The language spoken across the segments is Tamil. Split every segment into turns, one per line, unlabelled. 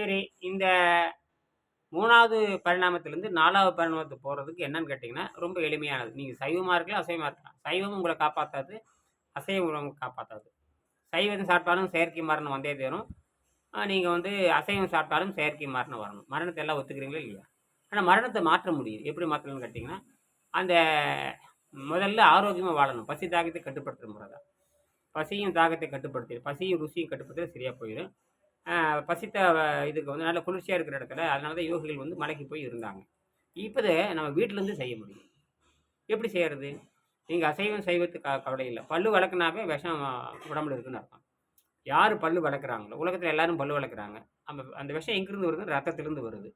சரி இந்த மூணாவது பரிணாமத்திலேருந்து நாலாவது பரிணாமத்துக்கு போகிறதுக்கு என்னன்னு கேட்டிங்கன்னா ரொம்ப எளிமையானது. நீங்கள் சைவமாக இருக்கலாம் அசைவமாக இருக்கலாம். சைவம் உங்களை காப்பாற்றாது அசைவம் உங்களை காப்பாற்றாது சைவம் சாப்பிட்டாலும் செயற்கை மரணம் வந்தே தரும். நீங்கள் வந்து அசைவம் சாப்பிட்டாலும் செயற்கை மரணம் வரணும். மரணத்தை எல்லாம் ஒத்துக்கிறீங்களா இல்லையா? ஆனால் மரணத்தை மாற்ற முடியும் எப்படி மாற்றணும்னு கேட்டிங்கன்னா அந்த முதல்ல ஆரோக்கியமாக வாழணும். பசி தாகத்தை கட்டுப்படுத்துகிற முறை தான். பசியும் தாகத்தை கட்டுப்படுத்தி பசியும் ருசியும் கட்டுப்படுத்த சரியாக போயிடும். பசித்த இதுக்கு வந்து நல்ல குளிர்ச்சியாக இருக்கிற இடத்துல அதனால தான் யோகிகள் வந்து மலைக்கு போய் இருந்தாங்க. இப்போது நம்ம வீட்டிலேருந்து செய்ய முடியும். எப்படி செய்கிறது நீங்கள் அசைவம் சைவத்துக்கு க கவலை இல்லை. பல்லு வளர்க்குனாவே விஷம் உடம்புல இருக்குன்னு அர்த்தம். யார் பல்லு வளர்க்குறாங்களோ உலகத்தில் எல்லாரும் பல்லு வளர்க்குறாங்க. அந்த அந்த விஷம் எங்கேருந்து வருது? ரத்தத்துலேருந்து வருது.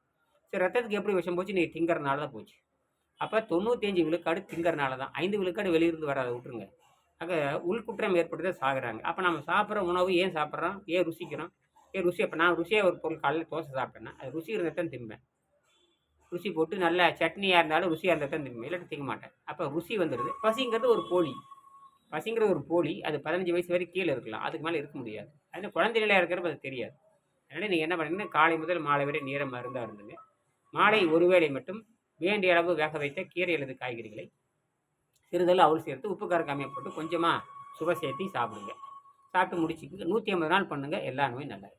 சரி ரத்தத்துக்கு எப்படி விஷம் போச்சு? நீங்கள் திங்கறனால தான் போச்சு. அப்போ தொண்ணூத்தஞ்சு விழுக்காடு திங்கறனால தான். ஐந்து விழுக்காடு வெளியிருந்து வராத விட்டுருங்க. ஆக உள்குற்றம் ஏற்பட்டு தான் சாகுறாங்க. அப்போ நம்ம சாப்பிட்ற உணவு ஏன் சாப்பிட்றோம்? ஏன் ருசிக்கிறோம்? ஏன் ருசி. அப்போ நான் ருசியாக ஒரு பொருள் காலையில் தோசை சாப்பிட்டேன்னா அது ருசி இருந்தால் தான் திம்பேன். ருசி போட்டு நல்ல சட்னியாக இருந்தாலும் ருசியாக இருந்தால் தான் திம்பேன். இல்லாட்டி திங்க மாட்டேன். அப்போ ருசி வந்துடுது. பசிங்கிறது ஒரு போலி. பசிங்கிற ஒரு போலி அது பதினஞ்சு வயசு வரைக்கும் கீழே இருக்கலாம். அதுக்கு மேலே இருக்க முடியாது. அது குழந்தைகளாக இருக்கிறப்ப அது தெரியாது. அதனால் நீங்கள் என்ன பண்ணுறீங்கன்னா காலை முதல் மாலை வரை நேரம் மருந்தாக இருந்துங்க மாலை ஒருவேளை மட்டும் வேண்டிய அளவு வேக வைத்த கீரை அல்லது காய்கறிகளை சிறிதளவு அவள் சேர்த்து உப்பு காரம் கம்மியாக போட்டு கொஞ்சமாக சுவை சேர்த்து சாப்பிடுங்க. சாப்பிட்டு முடிச்சுக்கோங்க. நூற்றி ஐம்பது நாள் பண்ணுங்கள் எல்லா நோயும் நல்லா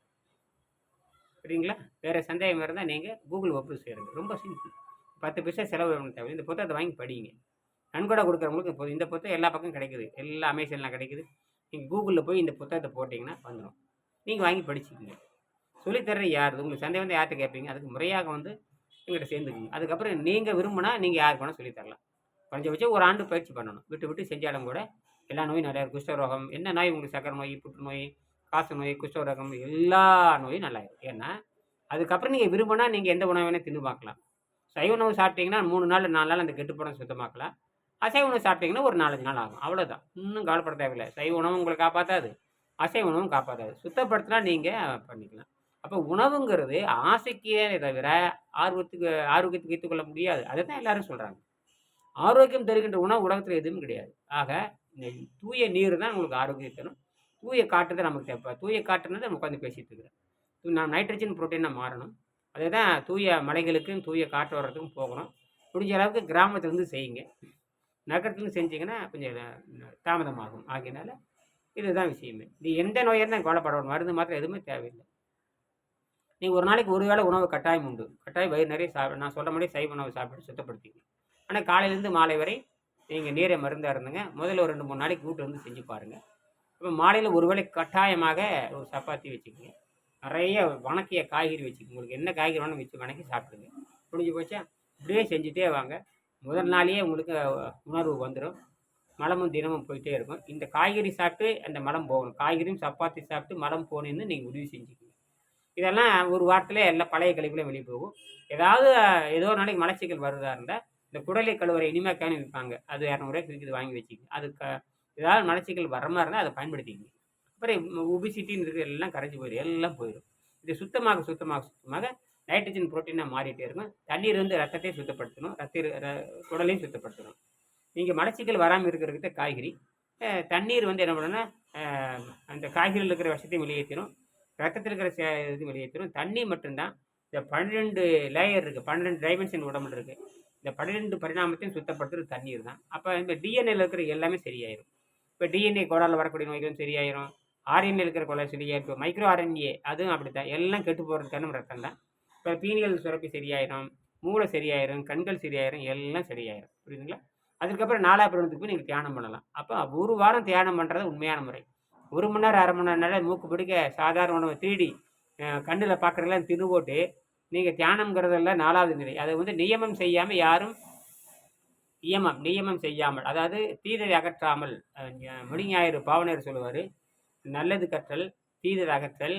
சரிங்களா வேறு சந்தேகம் இருந்தால் நீங்கள் கூகுள் ஒப்பு செய்கிறது ரொம்ப சிம்பிள் பத்து பைசா செலவு பண்ண தேவை இந்த புத்தகத்தை வாங்கி படிங்க. நன்கொடை கொடுக்குறவங்களுக்கு இந்த புத்தகம் எல்லா பக்கம் கிடைக்குது. எல்லா அமேசானில் கிடைக்குது. நீங்கள் கூகுளில் போய் இந்த புத்தகத்தை போட்டிங்கன்னா வந்துடும் நீங்கள் வாங்கி படிச்சுக்கோங்க. சொல்லித்தர்றது யார் உங்களுக்கு சந்தேகம் வந்து யார்கிட்ட கேட்பீங்க? அதுக்கு முறையாக வந்து எங்கிட்ட சேர்ந்துக்குங்க. அதுக்கப்புறம் நீங்கள் விரும்பினா நீங்கள் யாருக்கு வேணால் சொல்லித்தரலாம் குறைஞ்சபட்சம் ஒரு ஆண்டு பயிற்சி பண்ணணும். விட்டு விட்டு செஞ்சாலும் கூட எல்லா நோயும் நிறையா குஷ்டரோகம் என்ன நோய்? உங்களுக்கு சக்கரை நோய் புற்றுநோய் காசு நோய் குஷ்டரோகம் எல்லா நோயும் நல்லாயிடும் ஏன்னா அதுக்கப்புறம் நீங்கள் விரும்பினா நீங்கள் எந்த உணவு வேணால் தின்னு பார்க்கலாம். சைவ உணவு சாப்பிட்டீங்கன்னா மூணு நாள் நாலு நாள் அந்த கெட்டுப்படம் சுத்தமாக்கலாம். அசைவ உணவு சாப்பிட்டீங்கன்னா ஒரு நாலஞ்சு நாள் ஆகும். அவ்வளோதான் இன்னும் கவலைப்பட தேவையில்லை. சைவ உணவும் உங்களை காப்பாற்றாது அசைவ உணவும் காப்பாற்றாது சுத்தப்படுத்தினா நீங்கள் பண்ணிக்கலாம். அப்போ உணவுங்கிறது ஆசைக்கே தவிர ஆர்வத்துக்கு ஆரோக்கியத்துக்கு வைத்துக்கொள்ள முடியாது. அதை தான் எல்லாரும் சொல்கிறாங்க ஆரோக்கியம் தருகின்ற உணவு உலகத்தில் எதுவும் கிடையாது. ஆக இந்த தூய நீர் தான் உங்களுக்கு ஆரோக்கியம் தரும். தூய காற்று தான் நமக்கு தேவை தூய காற்றுன்னு நம்ம உட்காந்து பேசிகிட்டு இருக்கிறேன் நான் நைட்ரஜன் புரோட்டீனாக மாறணும். அதே தான் தூய மலைகளுக்கும் தூய காற்று வர்றதுக்கும் போகணும். முடிஞ்ச அளவுக்கு கிராமத்துலேருந்து செய்யுங்க. நகரத்துலேருந்து செஞ்சிங்கன்னா கொஞ்சம் தாமதமாகும். ஆகையினால இதுதான் விஷயமே. நீ எந்த நோயாக இருந்தால் கவலைப்படணும் மருந்து மாத்திரம் எதுவுமே தேவையில்லை. நீங்கள் ஒரு நாளைக்கு ஒரு வேளை உணவு கட்டாயம் உண்டு. கட்டாயம் வயிறு நிறைய சாப்பிட நான் சொல்கிற மாதிரி சைவ உணவு சாப்பிட்டு சுத்தப்படுத்திக்கணும். ஆனால் காலையிலேருந்து மாலை வரை நீங்கள் நீரை மருந்தாக இருந்துங்க. முதல்ல ஒரு ரெண்டு மூணு நாளைக்கு வீட்டு வந்து செஞ்சு பாருங்கள் இப்போ மாலையில் ஒரு வேளை கட்டாயமாக ஒரு சப்பாத்தி வச்சுக்கோங்க. நிறைய வணக்கிய காய்கறி வச்சுக்கோங்க. உங்களுக்கு என்ன காய்கறி வேணும் வச்சு வணக்கி சாப்பிடுங்க. முடிஞ்சு போச்சா? இப்படியே செஞ்சுட்டே வாங்க. முதல் நாளையே உங்களுக்கு உணர்வு வந்துடும் மலமும் தினமும் போயிட்டே இருக்கும். இந்த காய்கறி சாப்பிட்டு அந்த மலம் போகணும். காய்கறியும் சப்பாத்தி சாப்பிட்டு மலம் போகணுன்னு நீங்கள் முடிவு செஞ்சுக்கோங்க. இதெல்லாம் ஒரு வாரத்தில் எல்லா பழைய கழிவுகளையும் வெளியே போகும். ஏதாவது ஏதோ ஒரு நாளைக்கு மலச்சிக்கல் வருதா இருந்தால் இந்த குடலை கழுவுற இனிமேக்கான விற்பாங்க. அது இரநூறுவாய்க்கு விற்கிது வாங்கி வச்சுக்கோங்க. அது க ஏதாவது மலச்சிக்கல் வர மாதிரி இருந்தால் அதை பயன்படுத்திக்கங்க. அப்புறம் உபிசிட்டின்னு இருக்கிற எல்லாம் கரைஞ்சி போயிடும் எல்லாம் போயிடும் இது சுத்தமாக சுத்தமாக சுத்தமாக நைட்ரஜன் புரோட்டீனாக மாறிட்டே இருக்கும். தண்ணீர் வந்து ரத்தத்தை சுத்தப்படுத்தணும். ரத்த ர- குடலையும் சுத்தப்படுத்தணும். நீங்கள் மலச்சிக்கல் வராமல் இருக்கிறதுக்கு காய்கறி. தண்ணீர் வந்து என்ன பண்ணுன்னா அந்த காய்கறியில் இருக்கிற விஷத்தையும் வெளியேற்றிடும் ரத்தத்தில் இருக்கிற சே இது வெளியேற்றிடும் தண்ணி மட்டும்தான். இந்த பன்னிரெண்டு லேயர் இருக்குது பன்னிரெண்டு டைமென்ஷன் உடம்புல இருக்குது இந்த பன்னிரெண்டு பரிணாமத்தையும் சுத்தப்படுத்துறது தண்ணீர் தான் அப்போ இந்த டிஎன்ஏல இருக்கிற எல்லாமே சரியாயிடும் இப்போ டிஎன்ஏ கோடால வரக்கூடிய நோய்களும் சரியாயிரும். ஆர்என்ஏ இருக்கிற குழச்சிலியாக இருக்கும் மைக்ரோ ஆர்என்ஏ அதுவும் அப்படி தான் எல்லாம் கெட்டு போகிறதுக்கான ரத்தம் தான் இப்போ பீனியல் சுரப்பி சரியாயிரும் மூளை சரியாயிரும் கண்கள் சரியாயிரும் எல்லாம் சரியாயிரும். புரியுதுங்களா? அதுக்கப்புறம் நாலா பிறந்ததுக்கு போய் நீங்கள் தியானம் பண்ணலாம். அப்போ ஒரு வாரம் தியானம் பண்ணுறது உண்மையான முறை. ஒரு மணி நேரம் அரை மணி நேரம் மூக்கு பிடிக்க சாதாரண உணவு த்ரீடி கண்ணில் பார்க்குறதெல்லாம் தின்னு போட்டு நீங்கள் தியானம்ங்கிறதெல்லாம் நாலாவது நிலை. அதை வந்து நியமம் செய்யாமல் யாரும் நியமம் நியமம் செய்யாமல் அதாவது தீதை அகற்றாமல் அஹ், பாவனர் சொல்லுவார் நல்லது கற்றல் தீதை அகற்றல்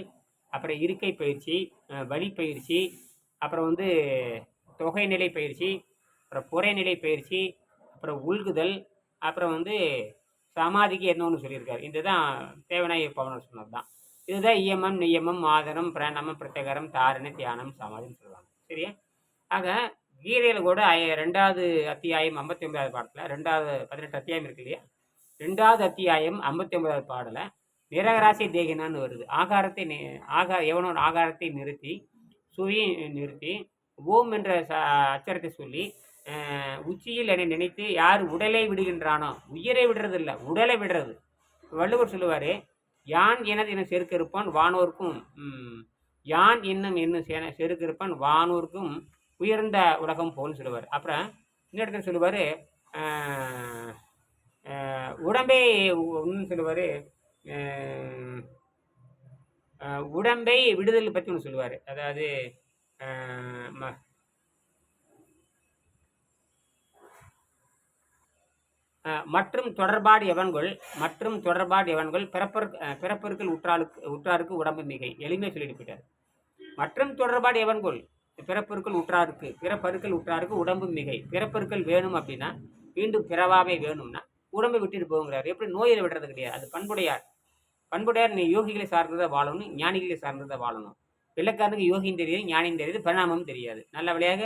அப்புறம் இருக்கை பயிற்சி வழிப்பயிற்சி வழி பயிற்சி அப்புறம் வந்து தொகைநிலை பயிற்சி அப்புறம் புறைநிலை பயிற்சி அப்புறம் உள்குதல் அப்புறம் வந்து சமாதிக்கு என்ன ஒன்று இந்த இதுதான் தேவநாய பவனர் சொன்னது தான். இதுதான் இயமம் நியமம் ஆதனம் பிராணமம் பிரத்யகரம் தாரண தியானம் சமாதின்னு சொல்லுவாங்க. சரியா? ஆக கீதையில் கூட ரெண்டாவது அத்தியாயம் ஐம்பத்தி ஒன்பதாவது பாடத்தில் ரெண்டாவது பதினெட்டு அத்தியாயம் இருக்கு இல்லையா? ரெண்டாவது அத்தியாயம் ஐம்பத்தி ஒன்பதாவது பாடல நிரகராசி தேகினான்னு வருது. ஆகாரத்தை ஆகா எவனோட ஆகாரத்தை நிறுத்தி சுவையை நிறுத்தி ஓம் என்ற ச அச்சரத்தை சொல்லி உச்சியில் என்னை நினைத்து யார் உடலை விடுகின்றானோ உயிரை விடுறதில்ல உடலை விடுறது. வள்ளுவர் சொல்லுவார் யான் எனது என செருக்கிருப்பான் இருப்பான் யான் என்னும் என்னும் சென செருக்கு வானூருக்கும் உயர்ந்த உலகம் போல்னு சொல்லுவார். அப்புறம் இன்னொருத்தர் சொல்லுவார் உடம்பை ஒன்று சொல்லுவார் உடம்பை விடுதலை பற்றி ஒன்று சொல்லுவார். அதாவது மற்றும் தொடர்பாடு எவன்கள் மற்றும் தொடர்பாடு எவன்கள் பிறப்பர் அஹ், பிறப்பருக்கள் உற்றாருக்கு உற்றாருக்கு உடம்பு மிகை. எளிமையாக சொல்லிட்டு போயிட்டார். மற்றும் தொடர்பாடு எவன்கொள் பிறப்பொருட்கள் உற்றாருக்கு பிறப்பருக்கள் உற்றாருக்கு உடம்பு மிகை. பிறப்பொருட்கள் வேணும் அப்படின்னா மீண்டும் பிறவாமை வேணும்னா உடம்பை விட்டுட்டு போங்கிறார். எப்படி? நோயில் விடுறது கிடையாது. அது பண்புடையார். பண்புடையார் நீ யோகிகளை சார்ந்ததை வாழணும் ஞானிகளை சார்ந்ததை வாழணும். வெள்ளக்காரனுக்கு யோகியும் தெரியுது ஞானியும் தெரியுது பரிணாமமும் தெரியாது. நல்ல வழியாக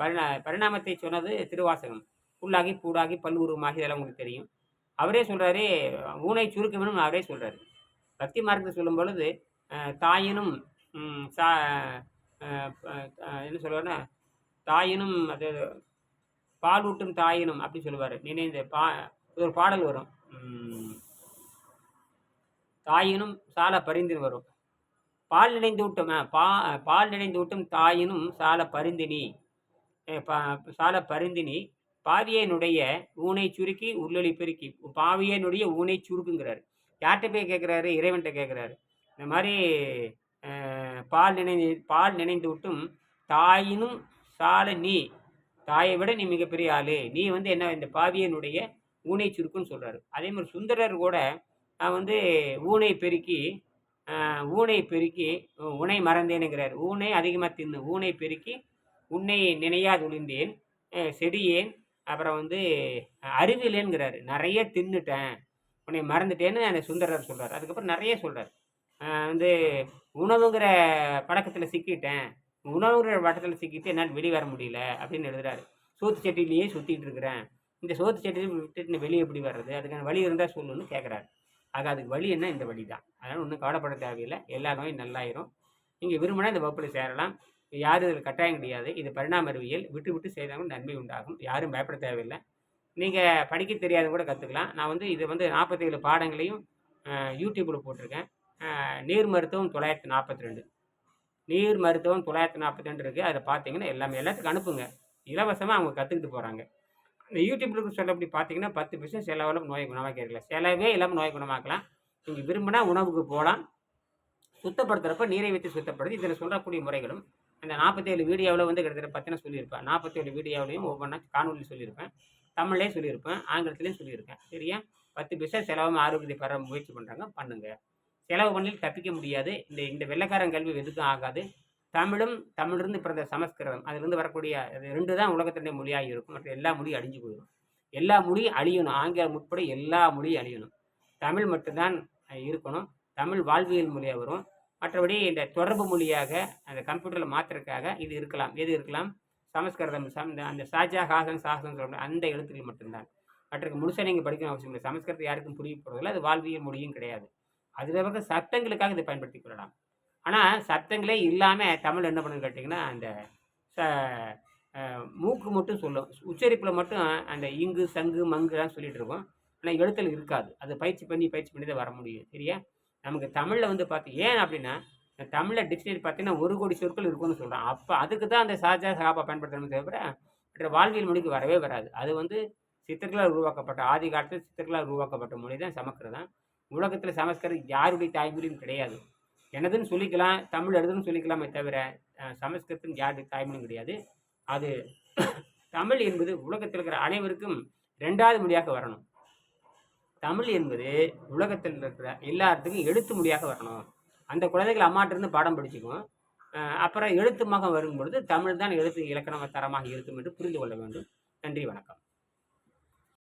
பரிணா பரிணாமத்தை சொன்னது திருவாசகம். புல்லாகி பூடாகி பல்வுருவமாகி இதெல்லாம் உங்களுக்கு தெரியும். அவரே சொல்கிறாரு ஊனை சுருக்க வேணும்னு அவரே சொல்கிறாரு பக்தி மார்க்கத்தை சொல்லும் பொழுது தாயினும் சா என்ன சொல்லுவார்னா தாயினும் அது பாலூட்டும் தாயினும் அப்படி சொல்லுவார். நினைந்த பா ஒரு பாடல் வரும். தாயினும் சால பரிந்துன்னு வரும். பால் நினைந்து விட்டும் பா பால் நினைந்து விட்டும் தாயினும் சால பரிந்தினி. பா- சால பரிந்தினி பாவியனுடைய ஊனை சுருக்கி உள்ளொளி பெருக்கி பாவியனுடைய ஊனை சுருக்குங்கிறாரு. யார்கிட்ட போய் கேட்குறாரு இறைவன்கிட்ட கேட்குறாரு இந்த மாதிரி பால் நினைந்து பால் நினைந்து விட்டும் தாயினும் சால நீ தாயை விட நீ மிகப்பெரிய ஆளு. நீ வந்து என்ன இந்த பாவியனுடைய ஊனை சுருக்குன்னு சொல்கிறாரு அதே மாதிரி சுந்தரர் கூட நான் வந்து ஊனை பெருக்கி ஊனை பெருக்கி உனை மறந்தேனுங்கிறார் ஊனை அதிகமாக தின்னு ஊனை பெருக்கி உன்னை நினையாது ஒளிந்தேன் செடியேன் அப்புறம் வந்து அறிவிலேங்கிறாரு நிறைய தின்னுட்டேன் உன்னை மறந்துட்டேன்னு அந்த சுந்தரர் சொல்கிறார் அதுக்கப்புறம் நிறைய சொல்கிறார் வந்து உணவுங்கிற பழக்கத்தில் சிக்கிட்டேன். உணவுங்கிற வட்டத்தில் சிக்கிட்டு என்னால் வெளியே வர முடியல அப்படின்னு எழுதுறாரு. சோத்து சட்டிலேயே சுற்றிட்டு இருக்கிறேன். இந்த சோத்து சட்டியை விட்டுட்டு வெளியே எப்படி வர்றது? அதுக்கான வழி இருந்தால் சொல்லுன்னு கேட்குறாரு ஆக அதுக்கு வழி என்ன? இந்த வழி தான். அதனால் ஒன்றும் கவலைப்பட தேவையில்லை. எல்லா நோயும் நல்லாயிரும். நீங்கள் விரும்பினா இந்த வகுப்பில் சேரலாம். யாரும் இதில் கட்டாயம் கிடையாது. இது பரிணாம அறிவியல் விட்டு விட்டு செய்தாலும் நன்மை உண்டாகும். யாரும் பயப்பட தேவையில்லை. நீங்கள் படிக்க தெரியாத கூட கற்றுக்கலாம் நான் வந்து இது வந்து நாற்பத்தேழு பாடங்களையும் யூடியூப்பில் போட்டிருக்கேன். நீர் மருத்துவம் தொள்ளாயிரத்தி நாற்பத்தி ரெண்டு. நீர் மருத்துவம் தொள்ளாயிரத்தி நாற்பத்தி ரெண்டு இருக்குது அதை பார்த்தீங்கன்னா எல்லாமே எல்லாத்துக்கும் அனுப்புங்க. இலவசமாக அவங்க கற்றுக்கிட்டு போகிறாங்க இந்த யூடியூப்ல சொல்லப்படி பார்த்தீங்கன்னா பத்து பர்சன்ட் செலவில் நோயை குணமாக்கி இருக்கலாம் செலவே இல்லாமல் நோயை குணமாக்கலாம். நீங்கள் விரும்பினா உணவுக்கு போகலாம். சுத்தப்படுத்துகிறப்ப நீரை வைத்து சுத்தப்படுத்தி. இதில் சொல்லக்கூடிய முறைகளும் அந்த நாற்பத்தேழு வீடியோவில் வந்து கிட்டத்தட்ட பத்தின சொல்லியிருப்பேன். நாற்பத்தேழு வீடியோவிலையும் ஒவ்வொன்றா காணொலியும் சொல்லியிருப்பேன். தமிழ்லேயும் சொல்லியிருப்பேன். ஆங்கிலத்துலேயும் சொல்லியிருக்கேன். சரியா? பத்து பைசா செலவாக ஆரோக்கியத்தை பெற முயற்சி பண்ணுறாங்க பண்ணுங்கள் செலவு பண்ணி தப்பிக்க முடியாது. இந்த இந்த வெள்ளைக்காரன் கல்வி எதுக்கும் ஆகாது. தமிழும் தமிழிருந்து பிறந்த சமஸ்கிருதம். அதிலிருந்து வரக்கூடிய அது ரெண்டு தான் உலகத்தினுடைய மொழியாக இருக்கும். மற்ற எல்லா மொழியும் அழிஞ்சு போயிடும். எல்லா மொழியும் அழியணும். ஆங்கிலம் உட்பட எல்லா மொழியும் அழியணும். தமிழ் மட்டும்தான் இருக்கணும். தமிழ் வாழ்வியல் மொழியாக வரும். மற்றபடி இந்த தொடர்பு மொழியாக அந்த கம்ப்யூட்டரில் மாற்றுறதுக்காக இது இருக்கலாம். எது இருக்கலாம்? சமஸ்கிருதம். சம் அந்த சாஜா ஹாசன் சாசன் சொல்ல அந்த எழுத்துக்கள் மட்டும்தான். மற்றக்கு முழுசாக நீங்கள் படிக்கணும் அவசியம் இல்லை. சமஸ்கிருதம் யாருக்கும் புரிய போகிறதில்ல அது வாழ்வியல் மொழியும் கிடையாது. அதில் வர சப்தங்களுக்காக இதை பயன்படுத்தி கொள்ளலாம். ஆனால் சத்தங்களே இல்லாமல் தமிழ் என்ன பண்ணுன்னு கேட்டிங்கன்னா அந்த ச மூக்கு மட்டும் சொல்லும். உச்சரிப்பில் மட்டும் அந்த இங்கு சங்கு மங்குலாம் சொல்லிகிட்டு இருக்கோம். ஆனால் எழுத்தில் இருக்காது. அது பயிற்சி பண்ணி பயிற்சி பண்ணி தான் வர முடியும். சரியா? நமக்கு தமிழில் வந்து பார்த்து ஏன் அப்படின்னா இந்த தமிழில் டிக்ஷனரி பார்த்தீங்கன்னா ஒரு கோடி சொற்கள் இருக்கும்னு சொல்கிறோம் அப்போ அதுக்கு தான் அந்த சாஜா சகாபா பயன்படுத்தணுமே தவிர மற்ற வாழ்வியல் மொழிக்கு வரவே வராது. அது வந்து சித்தர்களால் உருவாக்கப்பட்ட ஆதி காலத்தில் சித்தர்களால் உருவாக்கப்பட்ட மொழி தான் சமஸ்கிருதம் உலகத்தில் சமஸ்கிருதம் யாருடைய தாய்மொழியும் கிடையாது. எனதுன்னு சொல்லிக்கலாம் தமிழ் எழுதுன்னு சொல்லிக்கலாமே தவிர சமஸ்கிருதம் யாருடைய தாய்மொழியும் கிடையாது. அது தமிழ் என்பது உலகத்தில் இருக்கிற அனைவருக்கும் ரெண்டாவது மொழியாக வரணும். தமிழ் என்பது உலகத்தில் இருக்கிற எல்லாத்துக்கும் எழுத்து மொழியாக வரணும். அந்த குழந்தைகள் அம்மாட்டிருந்து பாடம் படிச்சுக்கும். எழுத்து அப்புறம் எழுத்துமாக வரும்பொழுது தமிழ் தான் எழுத்து இலக்கண தரமாக இருக்கும் என்று புரிந்து கொள்ள வேண்டும். நன்றி வணக்கம்.